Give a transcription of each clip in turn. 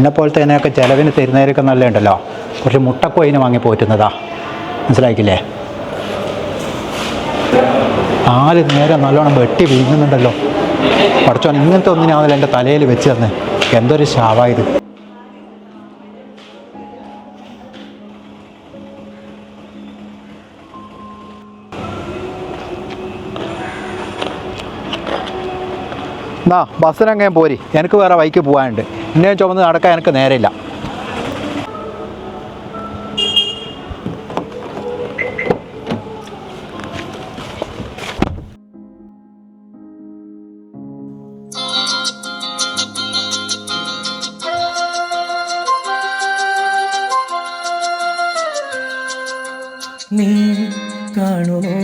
എന്നെ പോലത്തെ ഇതിനൊക്കെ ചിലവിന് തരുന്നതിനൊക്കെ നല്ല ഉണ്ടല്ലോ കുറച്ച് മുട്ടക്കോയിന് വാങ്ങി പോറ്റുന്നതാ. മനസ്സിലാക്കില്ലേ നാല് നേരം നല്ലോണം വെട്ടി വീങ്ങുന്നുണ്ടല്ലോ പഠിച്ചോൻ ഇങ്ങനത്തെ ഒന്നിനാണല്ലോ എന്റെ തലയിൽ വെച്ച് തന്നെ. എന്തൊരു ശാവായത് എന്നാ ബസ്സിനങ്ങനെ പോരി. എനിക്ക് വേറെ വൈക്ക് പോകാനുണ്ട് ഇന്നെ ചുമന്ന് നടക്കാൻ എനിക്ക് നേരമില്ല. നീ കാണുമോ?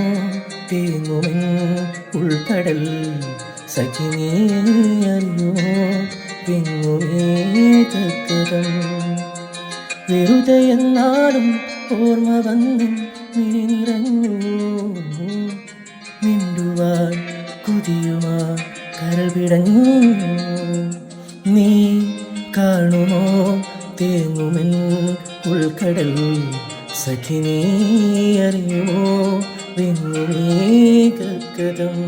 ഉൾക്കടൽ സഖി ഉൾക്കടൽ സഖി നീ അറിയുമോ വെങ്ങുമേ കക്കതം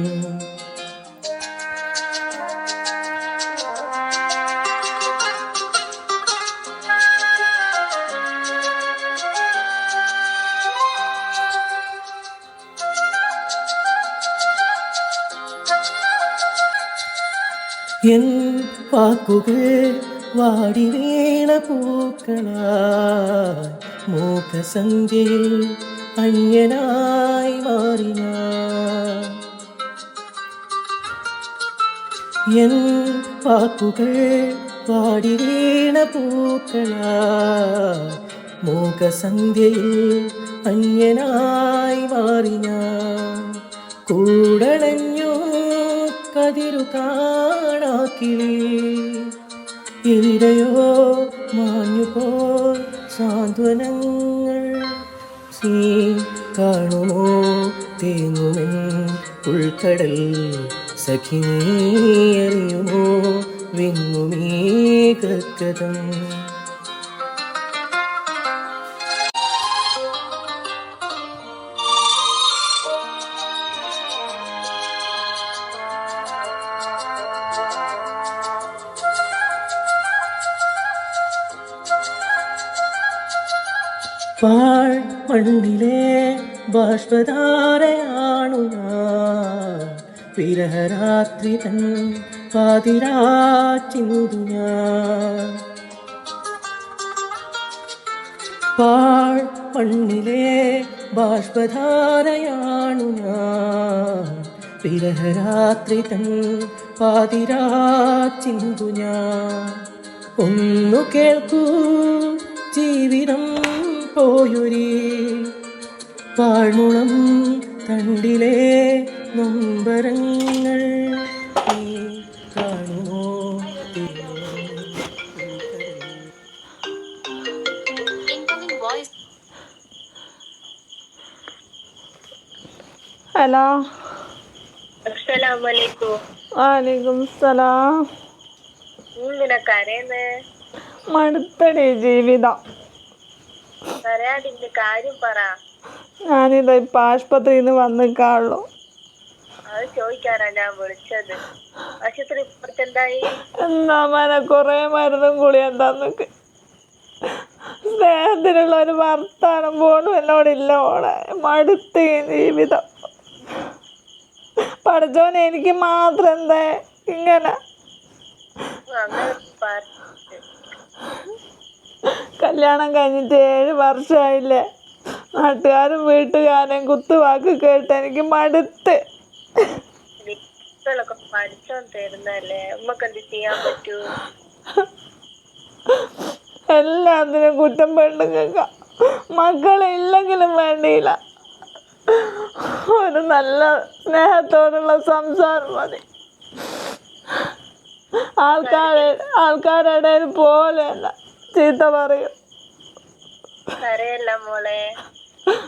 എൻ വാക്കുകൾ വാടി വീണ പൂക്കളായി മൂക്കസഞ്ചയിൽ അന്യനായി മാറി ഞാൻ എൻ വാക്കുകൾ വാടി വീണ പൂക്കളായി മൂകസന്ധ്യയിൽ അന്യനായി മാറി ഞാൻ കൂടണഞ്ഞു കതിരു കാണാക്കിളി എവിടെയോ മാഞ്ഞുപോയി സാന്ത്വനങ്ങൾ സീ കാണുമോ? തേങ്ങുമെൻ ഉൾക്കടൽ സഖിനീ അറിയുമോ? വിങ്ങുമേ കക്കതം മണ്ണിലെ ബാഷ്പധാരയാണു വിരഹരാത്രി തൻ പാതിരാച്ചിന്തു പാൾ മണ്ണിലെ ബാഷ്പധാരയാണു വിരഹരാത്രി തൻ പാതിരാച്ചിന്തു ഒന്നു കേൾക്കൂ ജീവിതം പോയൊരി പാഴ്മുളം തണ്ടിലെ നൊമ്പരങ്ങൾ കാണുമോ? Incoming voice. ഹലോ. വാലേക്കും സലാം മടുത്തടി ജീവിതം. ഞാനിതാ ഇപ്പൊ ആശുപത്രിയിൽ നിന്ന് വന്നിക്കാളുള്ളൂ അത് ചോദിക്കാനാ ഞാൻ വിളിച്ചത്. ആശുപത്രി ഇപ്പത്തെന്തായി എന്താ മന കൊറേ മരുന്നും ഗുളിയും തന്നൊക്കെ സ്നേഹത്തിനുള്ള ഒരു വർത്താനം പോലും എന്നോടില്ല ഇല്ല മടുത്ത് ജീവിതം. പഠിച്ചോനെ എനിക്ക് മാത്രം എന്താ ഇങ്ങനെ. കല്യാണം കഴിഞ്ഞിട്ട് ഏഴ് വർഷമായില്ലേ നാട്ടുകാരും വീട്ടുകാരും കുത്തുവാക്ക് കേട്ട് എനിക്ക് മടുത്ത്. എല്ലാത്തിനും കുറ്റം മക്കളെ ഇല്ലെങ്കിലും പെണ്ണുങ്ങൾക്ക. മക്കളില്ലെങ്കിലും വേണ്ടിയില്ല. ഒരു നല്ല സ്നേഹത്തോടുള്ള സംസാരം മതി. ആൾക്കാരെ ആൾക്കാരുടെ പോലെ പോലെയല്ല ചീത്ത പറയും. കരയല്ല മോളെ.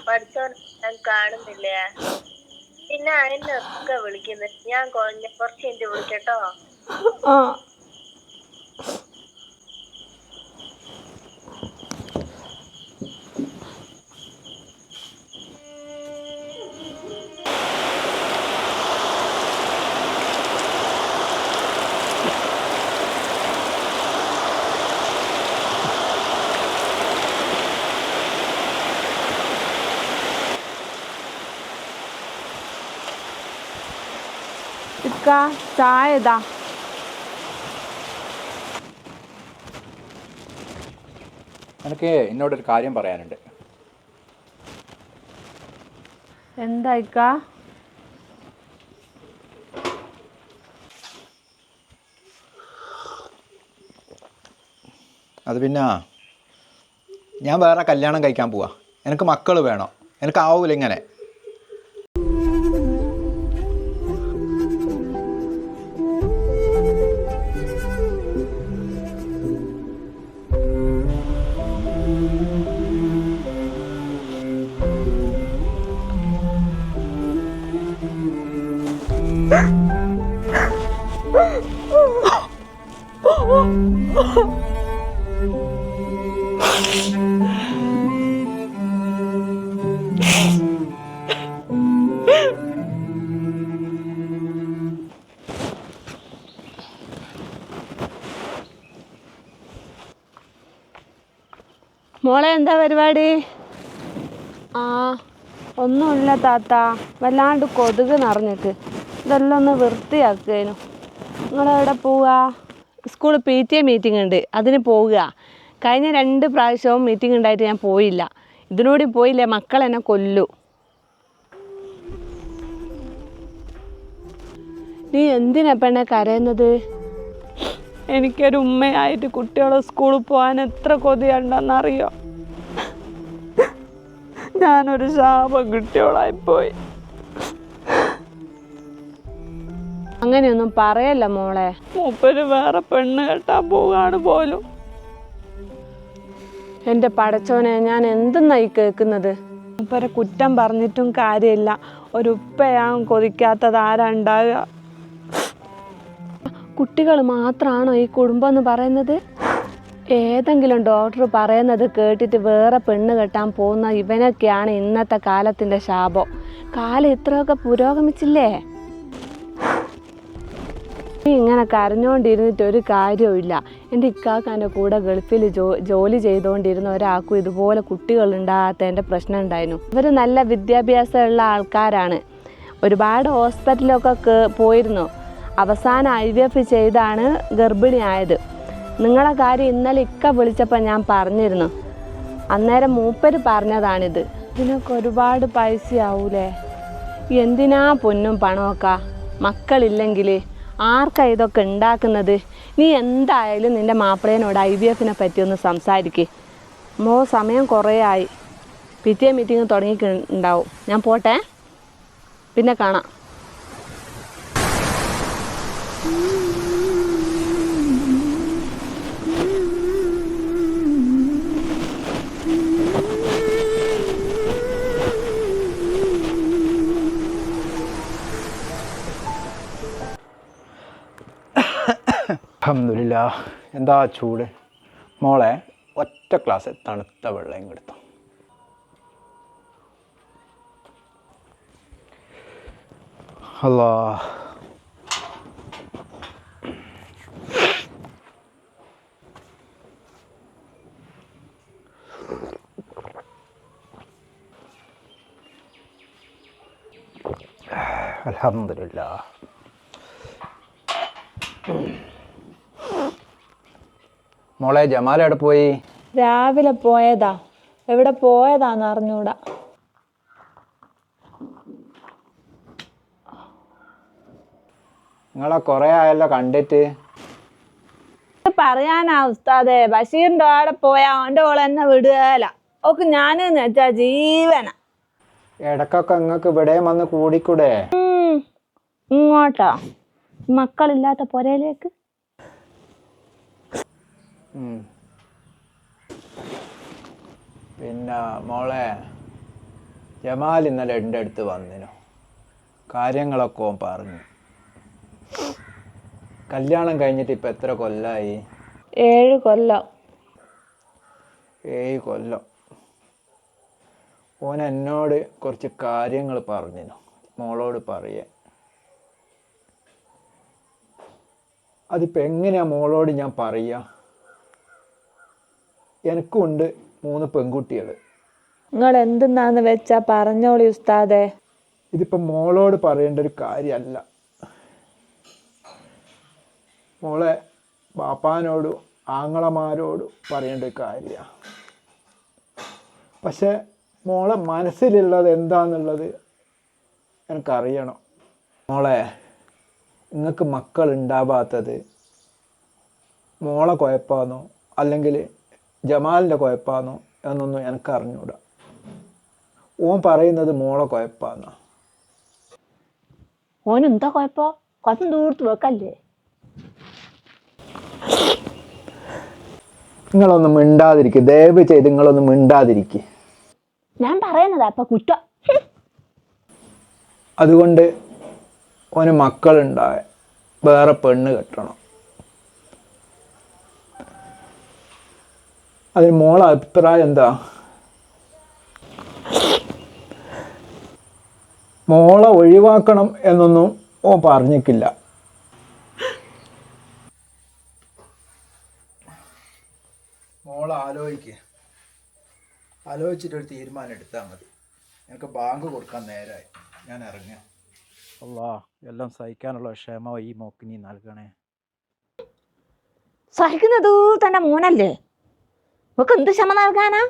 പഠിച്ചോൻ ഞാൻ കാണുന്നില്ല? പിന്നെ എന്നെ ഒക്കെ വിളിക്കുന്നത് ഞാൻ കുറച്ച് കഴിഞ്ഞ് വിളിക്കട്ടോ. ആ. ഇക്ക ചായ ഇതാ എനിക്ക് എന്നോടൊരു കാര്യം പറയാനുണ്ട്. എന്താ ഇക്ക? അത് പിന്നെ ഞാൻ വേറെ കല്യാണം കഴിക്കാൻ പോവാ. എനിക്ക് മക്കൾ വേണം. എനിക്ക് ആവൂല ഇങ്ങനെ. മോളെ എന്താ പരിപാടി? ആ. ഒന്നുമില്ല താത്ത. വല്ലാണ്ട് കൊതുക് നിറഞ്ഞിട്ട്. ഇതെല്ലാം ഒന്ന് വൃത്തിയാക്കുകയായിരുന്നു. നിങ്ങളെവിടെ പോവുക school P T A meeting ഉണ്ട്. അതിന് പോവുക. കഴിഞ്ഞ രണ്ട് പ്രാവശ്യവും മീറ്റിംഗ് ഉണ്ടായിട്ട് ഞാൻ പോയില്ല. ഇതിനോടി പോയില്ലേ? മക്കൾ എന്നെ കൊല്ലു. നീ എന്തിനാ പെണ്ണെ കരയുന്നത്? എനിക്കൊരു ഉമ്മയായിട്ട് കുട്ടികളെ സ്കൂളിൽ പോകാൻ എത്ര കൊതിയുണ്ടെന്നറിയോ? ഞാനൊരു ശാപം കിട്ടിയോളായിപ്പോയി അങ്ങനെയൊന്നും പറയല്ല മോളെ. മൂപ്പര് വേറെ പെണ്ണ് കെട്ടാൻ പോവാണ് പോലും. എന്റെ പടച്ചോനെ ഞാൻ എന്തെന്നായി കേൾക്കുന്നത്? മൂപ്പരെ കുറ്റം പറഞ്ഞിട്ടും കാര്യമില്ല. ഒരു ഉപ്പയാൻ കൊതിക്കാത്തത് ആരാ ഉണ്ടാകുക കുട്ടികൾ മാത്രമാണോ ഈ കുടുംബം എന്ന് പറയുന്നത്? ഏതെങ്കിലും ഡോക്ടർ പറയുന്നത് കേട്ടിട്ട് വേറെ പെണ്ണ് കെട്ടാൻ പോകുന്ന ഇവനൊക്കെയാണ് ഇന്നത്തെ കാലത്തിന്റെ ശാപം. കാലം ഇത്രയൊക്കെ പുരോഗമിച്ചില്ലേ? ഇങ്ങനെ കരഞ്ഞുകൊണ്ടിരുന്നിട്ട് ഒരു കാര്യമില്ല എന്റെ ഇക്കാക്കാന്റെ കൂടെ ഗൾഫിൽ ജോ ജോലി ചെയ്തുകൊണ്ടിരുന്ന ഒരാൾക്കും ഇതുപോലെ കുട്ടികളുണ്ടാകാത്തതിന്റെ പ്രശ്നം ഉണ്ടായിരുന്നു. ഇവർ നല്ല വിദ്യാഭ്യാസമുള്ള ആൾക്കാരാണ്. ഒരുപാട് ഹോസ്പിറ്റലൊക്കെ പോയിരുന്നു. അവസാനം ഐ വി എഫ് ചെയ്താണ് ഗർഭിണിയായത്. നിങ്ങളെ കാര്യം ഇന്നലെ ഇക്ക വിളിച്ചപ്പോൾ ഞാൻ പറഞ്ഞിരുന്നു. അന്നേരം മൂപ്പര് പറഞ്ഞതാണിത്. ഇതിനൊക്കെ ഒരുപാട് പൈസ ആവൂലേ എന്തിനാ പൊന്നും പണമൊക്കെ? മക്കളില്ലെങ്കിൽ ആർക്കാ ഇതൊക്കെ ഉണ്ടാക്കുന്നത്? നീ എന്തായാലും നിന്റെ മാപ്പിളേനോട് ഐ വി എഫിനെ പറ്റിയൊന്ന് സംസാരിക്കേ. മോ സമയം കുറേ ആയി. പിറ്റേ മീറ്റിംഗ് തുടങ്ങിയിട്ടുണ്ടാവും. ഞാൻ പോട്ടെ? പിന്നെ കാണാം. അഹമ്മദില്ല എന്താ ചൂട്? മോളെ ഒറ്റ ക്ലാസ് തണുത്ത വെള്ളം കൊടുത്തു. അല്ല. അൽഹംദുലില്ലാ. മോളെ ജമാൽ എവിടെ പോയി? രാവിലെ പോയതാ. എവിടെ പോയതാന്ന് അറിഞ്ഞൂടാ. നിങ്ങളെ കുറെ ആയല്ലോ കണ്ടിട്ട്. പറയാനാ ഉസ്താദെ ബഷീറിന്റെ അവിടെ പോയാ അവന്റെ ഓളെ എന്നെ വിടുകയല്ല ഓക്ക് ഞാനെന്ന് വെച്ചാ ജീവന. ഇടക്കൊക്കെ നിങ്ങൾക്ക് ഇവിടെയും വന്ന് കൂടിക്കൂടെ? ഇങ്ങോട്ടാ? മക്കളില്ലാത്ത പുരയിലേക്ക്. പിന്നെ മോളെ ജമാൽ ഇന്നലെ എന്റെ അടുത്ത് വന്നിനു. കാര്യങ്ങളൊക്കെ ഓൻ പറഞ്ഞു. കല്യാണം കഴിഞ്ഞിട്ട് ഇപ്പം എത്ര കൊല്ലായി? ഏഴ് കൊല്ലം. ഏഴ് കൊല്ലം. ഓൻ എന്നോട് കുറച്ച് കാര്യങ്ങൾ പറഞ്ഞിനു. മോളോട് പറയേ. അതിപ്പോൾ എങ്ങനെയാ മോളോട് ഞാൻ പറയുക എനിക്കുണ്ട് മൂന്ന് പെൺകുട്ടികൾ നിങ്ങൾ എന്തെന്നാന്ന് വെച്ചാ പറഞ്ഞോളി ഉസ്താദെ. ഇതിപ്പോ മോളോട് പറയേണ്ട ഒരു കാര്യമല്ല മോളെ ബാപ്പാനോടും ആങ്ങളമാരോടും പറയേണ്ട ഒരു കാര്യമാണ് പക്ഷെ മോളെ മനസ്സിലുള്ളത് എന്താന്നുള്ളത് എനിക്കറിയണം. മോളെ നിങ്ങൾക്ക് മക്കൾ ഉണ്ടാവാത്തത് മോളെ കുഴപ്പമാണോ അല്ലെങ്കിൽ ജമാലിന്റെ കുഴപ്പമാണോ എന്നൊന്നും എനിക്ക് അറിഞ്ഞൂടാ. ഓൻ പറയുന്നത് മോളെ കുഴപ്പമാണെന്നാ ഓൻ എന്താ കുഴപ്പം? കുറച്ചും ദൂരത്ത് വെക്കല്ലേ? നിങ്ങളൊന്നും മിണ്ടാതിരിക്കുക ദയവ് ചെയ്ത് നിങ്ങളൊന്നും മിണ്ടാതിരിക്കുക ഞാൻ പറയുന്നതാ ഇപ്പൊ കുറ്റ. അതുകൊണ്ട് ഓന് മക്കളുണ്ടായ വേറെ പെണ്ണ് കെട്ടണം. അതിന് മോളെ അഭിപ്രായം എന്താ? മോളെ ഒഴിവാക്കണം എന്നൊന്നും ഓ പറഞ്ഞിട്ടില്ല. മോളെ ആലോചിക്കുക ആലോചിച്ചിട്ടൊരു തീരുമാനം എടുത്താൽ മതി. എനിക്ക് ബാങ്ക് കൊടുക്കാൻ നേരമായി ഞാൻ ഇറങ്ങാം. അല്ലാ എല്ലാം സഹിക്കാനുള്ള ക്ഷമ ഈ മോക്ക് നീ നൽകണേ. സഹിക്കുന്നത് തന്റെ മോനല്ലേ? നമുക്ക് എന്ത് ക്ഷമ നൽകാനാ?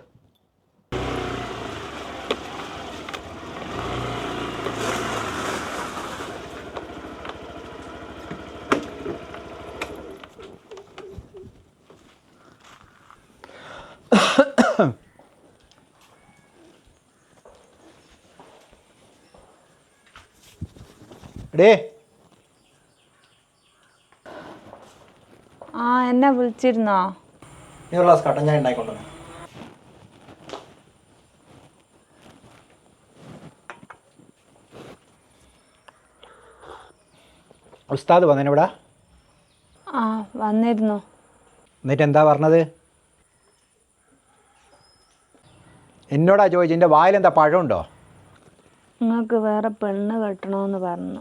ആ എന്നെ വിളിച്ചിരുന്നോ? നീ ഒരു ഗ്ലാസ് കട്ടൻ ചായ ഉണ്ടായിക്കൊണ്ടു ഉസ്താദ് വന്നേനിവിടെ? ആ വന്നിരുന്നു. എന്നിട്ട് എന്താ പറഞ്ഞത്? എന്നോടാ ചോദിച്ചു എന്റെ വായിലെന്താ പഴമുണ്ടോ? നിങ്ങൾക്ക് വേറെ പെണ്ണ് കെട്ടണമെന്ന് പറഞ്ഞു.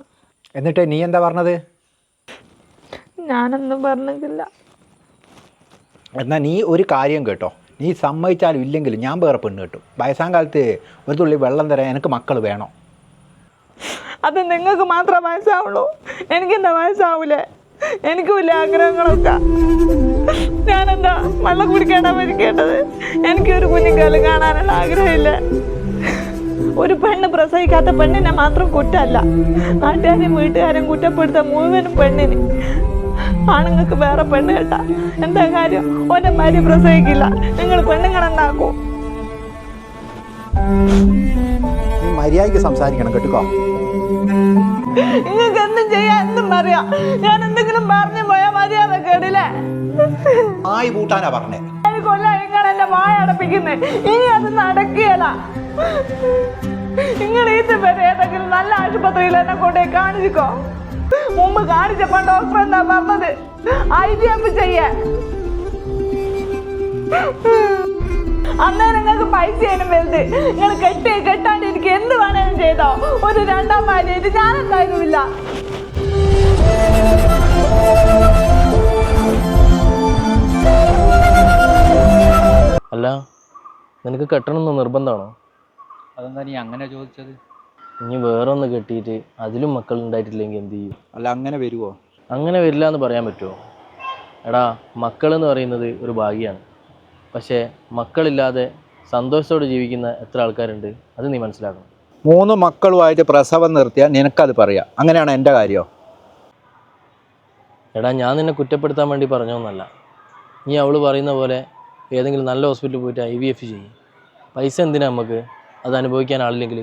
എന്നിട്ട് നീ എന്താ പറഞ്ഞത്? ഞാനൊന്നും പറഞ്ഞിട്ടില്ല. എന്നാൽ നീ ഒരു കാര്യം കേട്ടോ. നീ സമ്മതിച്ചാലും ഇല്ലെങ്കിലും ഞാൻ വേറെ പെണ്ണ് കിട്ടും. വയസ്സാം കാലത്ത് ഒരു തുള്ളി വെള്ളം തരാൻ എനിക്ക് മക്കൾ വേണോ? അത് നിങ്ങൾക്ക് മാത്രമേ വയസ്സാവുള്ളൂ. എനിക്കെന്താ വയസ്സാവൂലേ? എനിക്കുമില്ല ആഗ്രഹങ്ങളൊക്കെ. ഞാനെന്താ വെള്ളം കുടിക്കേണ്ട മരിക്കേണ്ടത് എനിക്കൊരു കുഞ്ഞിക്കാലം കാണാനുള്ള ആഗ്രഹമില്ല. ഒരു പെണ്ണ് പ്രസവിക്കാത്ത പെണ്ണിനെ മാത്രം കുറ്റമല്ല. നാട്ടുകാരെയും വീട്ടുകാരെയും കുറ്റപ്പെടുത്ത മുഴുവനും പെണ്ണിന്. ആണുങ്ങൾക്ക് വേറെ പെണ്ണ് കേട്ടാ. എന്താ കാര്യം? ഓന്റെ ഭാര്യ പ്രസവിക്കില്ല. നിങ്ങൾ പെണ്ണുങ്ങളെന്നാക്കൂ നീ മര്യാദയ്ക്ക് സംസാരിക്കണം കേട്ടോ നിങ്ങൾക്ക് എന്തും ചെയ്യാൻ എന്തും അറിയാം. ഞാൻ എന്തെങ്കിലും പറഞ്ഞു പോയാ മര്യാദ കേടില്ലേ ആയി കൂട്ടാനാ പറഞ്ഞേ. കൊല്ലം നിങ്ങൾ എന്റെ വായ അടപ്പിക്കുന്നേ. ഇനി അത് നടക്കുകയല്ല നിങ്ങൾ ഇതുവരെ ഏതെങ്കിലും നല്ല ആശുപത്രിയിൽ എന്നെ കൊണ്ടുപോയി കാണിച്ചിക്കോ? മുമ്പ് കാണിച്ചപ്പോ ഡോക്ടർ എന്താ പറഞ്ഞത്? ഐ വി എഫ് ചെയ്യാൻ അന്നേരം നിങ്ങൾക്ക് പൈസയാണ് വലുത്. നിങ്ങൾ കെട്ടി കെട്ടാണ്ട് എനിക്ക് എന്ത് വേണേലും ചെയ്തോ. ഒരു രണ്ടാം ഭാര്യയായിട്ട് ഇത് എന്തായാലും ഇല്ല അല്ല നിനക്ക് കെട്ടണമെന്ന് നിർബന്ധമാണോ? അതെന്താ നീ അങ്ങനെ ചോദിച്ചത്? ഇനി വേറെ ഒന്ന് കെട്ടിയിട്ട് അതിലും മക്കൾ ഉണ്ടായിട്ടില്ലെങ്കിൽ എന്ത് ചെയ്യും? അല്ല അങ്ങനെ വരുമോ അങ്ങനെ വരില്ല എന്ന് പറയാൻ പറ്റുമോ? എടാ മക്കൾ എന്ന് പറയുന്നത് ഒരു ഭാഗ്യമാണ് പക്ഷേ മക്കളില്ലാതെ സന്തോഷത്തോടെ ജീവിക്കുന്ന എത്ര ആൾക്കാരുണ്ട്? അത് നീ മനസ്സിലാക്കണം. മൂന്ന് മക്കളുമായിട്ട് പ്രസവം നിർത്തിയാൽ നിനക്കത് പറയാം. അങ്ങനെയാണ് എന്റെ കാര്യം? എടാ ഞാൻ നിന്നെ കുറ്റപ്പെടുത്താൻ വേണ്ടി പറഞ്ഞൊന്നല്ല നീ അവൾ പറയുന്ന പോലെ ഏതെങ്കിലും നല്ല ഹോസ്പിറ്റലിൽ പോയിട്ട് ഐ വി എഫ് ചെയ്യും. പൈസ എന്തിനാ നമുക്ക് അത് അനുഭവിക്കാൻ ആളില്ലെങ്കിൽ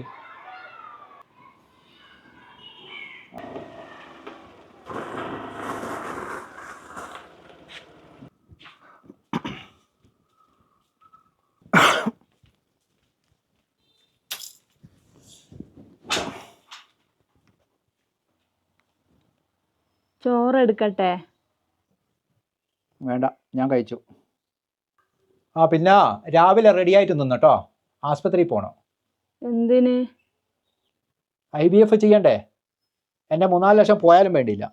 ചോറ് എടുക്കട്ടെ വേണ്ട ഞാൻ കഴിച്ചു. ആ പിന്നെ രാവിലെ റെഡി ആയിട്ട് നിന്നട്ടോ. ആസ്പത്രിയിൽ പോണോ. എന്തിന്? ഐ ബി എഫ് ചെയ്യണ്ടേ? എന്റെ മൂന്നാൽ ലക്ഷം പോയാലും വേണ്ടിയില്ല.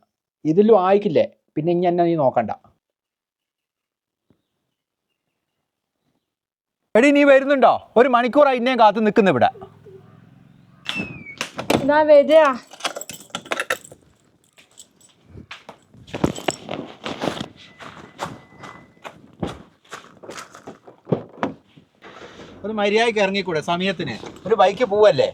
ഇതിലും ആയിക്കില്ലേ? പിന്നെ ഇനി എന്നെ നീ നോക്കണ്ട. എടി നീ വരുന്നുണ്ടോ? ഒരു മണിക്കൂറായി ഇന്നേം കാത്തു നിൽക്കുന്നു ഇവിടെ. ഇതാ ഒരു മര്യാദയ്ക്ക് ഇറങ്ങിക്കൂടെ സമയത്തിന്? ഒരു ബൈക്ക് പോവല്ലേ?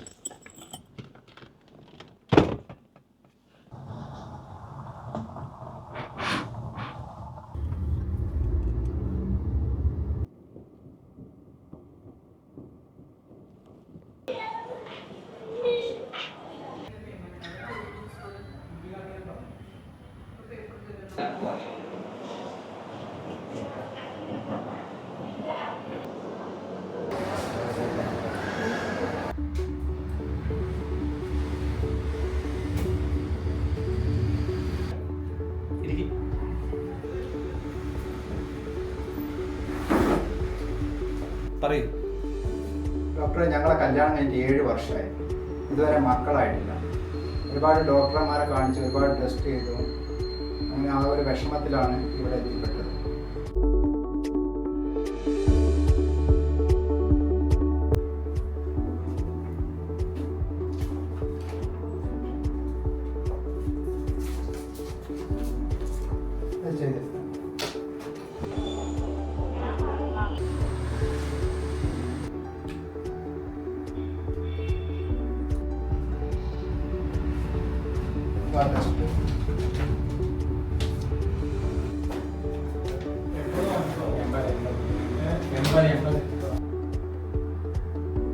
പറയൂ. ഡോക്ടറെ ഞങ്ങളെ കല്യാണം കഴിഞ്ഞിട്ട് ഏഴ് വർഷമായി. ഇതുവരെ മക്കളായിട്ടില്ല. ഒരുപാട് ഡോക്ടർമാരെ കാണിച്ചു ഒരുപാട് ടെസ്റ്റ് ചെയ്തു. അങ്ങനെ ആ ഒരു വിഷമത്തിലാണ് ഇവിടെ എത്തിപ്പെട്ടത്. ഇത്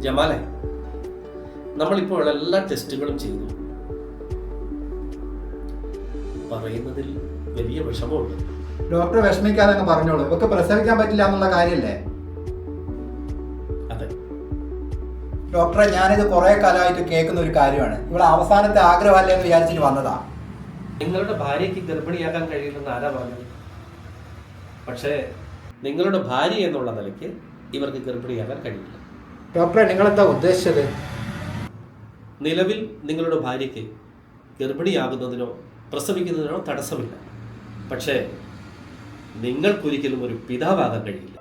ജമാലെ നമ്മളിപ്പോൾ എല്ലാ ടെസ്റ്റുകളും ചെയ്തു. പറയുന്നതിൽ വലിയ വിഷമമുണ്ട്. ഡോക്ടർ വിഷമിക്കാതെ പറഞ്ഞോളൂ. ഇവക്ക് പ്രസവിക്കാൻ പറ്റില്ല എന്നുള്ള കാര്യമല്ലേ? ഡോക്ടറെ ഞാനിത് കുറെ കാലമായിട്ട് കേൾക്കുന്ന ഒരു കാര്യമാണ്. ഇവിടെ അവസാനത്തെ ആഗ്രഹമല്ലേ എന്ന് വിചാരിച്ചിട്ട് വന്നതാ. നിങ്ങളുടെ ഭാര്യയ്ക്ക് ഗർഭിണിയാക്കാൻ കഴിയില്ലെന്ന് ആരാ പറഞ്ഞത്? പക്ഷേ നിങ്ങളുടെ ഭാര്യ എന്നുള്ള നിലയ്ക്ക് ഇവർക്ക് ഗർഭിണിയാകാൻ കഴിയില്ല. ഡോക്ടറെ നിങ്ങൾ എന്താ ഉദ്ദേശിച്ചത്? നിലവിൽ നിങ്ങളുടെ ഭാര്യയ്ക്ക് ഗർഭിണിയാകുന്നതിനോ പ്രസവിക്കുന്നതിനോ തടസ്സമില്ല. പക്ഷേ നിങ്ങൾക്കൊരിക്കലും ഒരു പിതാവാകാൻ കഴിയില്ല.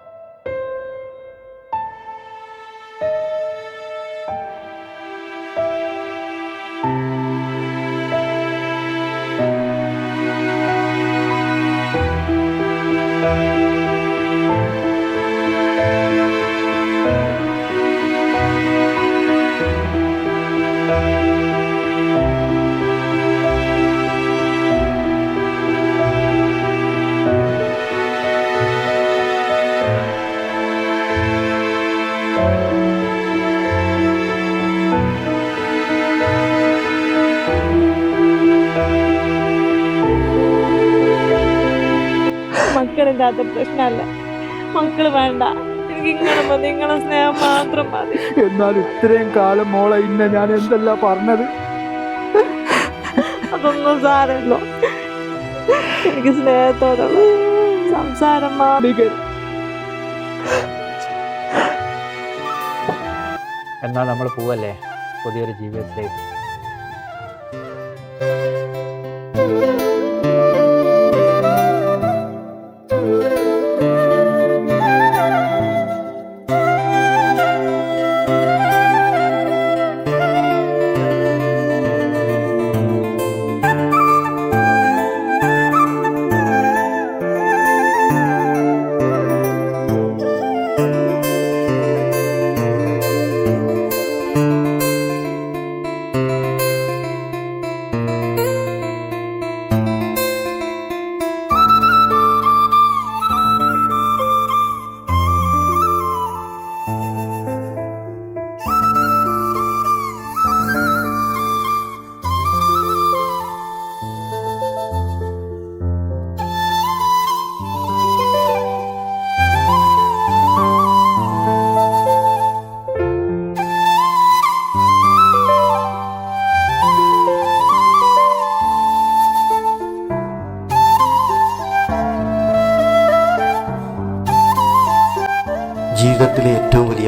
എനിക്ക് മതി നിങ്ങളെ സ്നേഹം മാത്രം മതി. എന്നാൽ ഇത്രയും കാലം മോളെ ഇന്ന ഞാൻ എന്തല്ല പറഞ്ഞത്? അതൊന്നും സാരല്ലോ എനിക്ക് സ്നേഹത്തോടുള്ള സംസാരം മാത്രം. എന്നാൽ നമ്മൾ പോവല്ലേ? പുതിയൊരു ജീവിതത്തിലേക്ക്.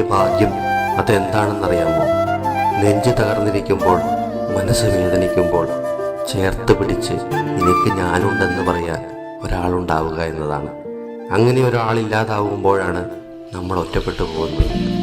ഭാഗ്യം അതെന്താണെന്നറിയാമോ? നെഞ്ച് തകർന്നിരിക്കുമ്പോൾ മനസ്സ് വേദനിക്കുമ്പോൾ ചേർത്ത് പിടിച്ച് എനിക്ക് ഞാനുണ്ടെന്ന് പറയാൻ ഒരാളുണ്ടാവുക എന്നതാണ്. അങ്ങനെ ഒരാളില്ലാതാവുമ്പോഴാണ് നമ്മൾ ഒറ്റപ്പെട്ടു പോകുന്നത്.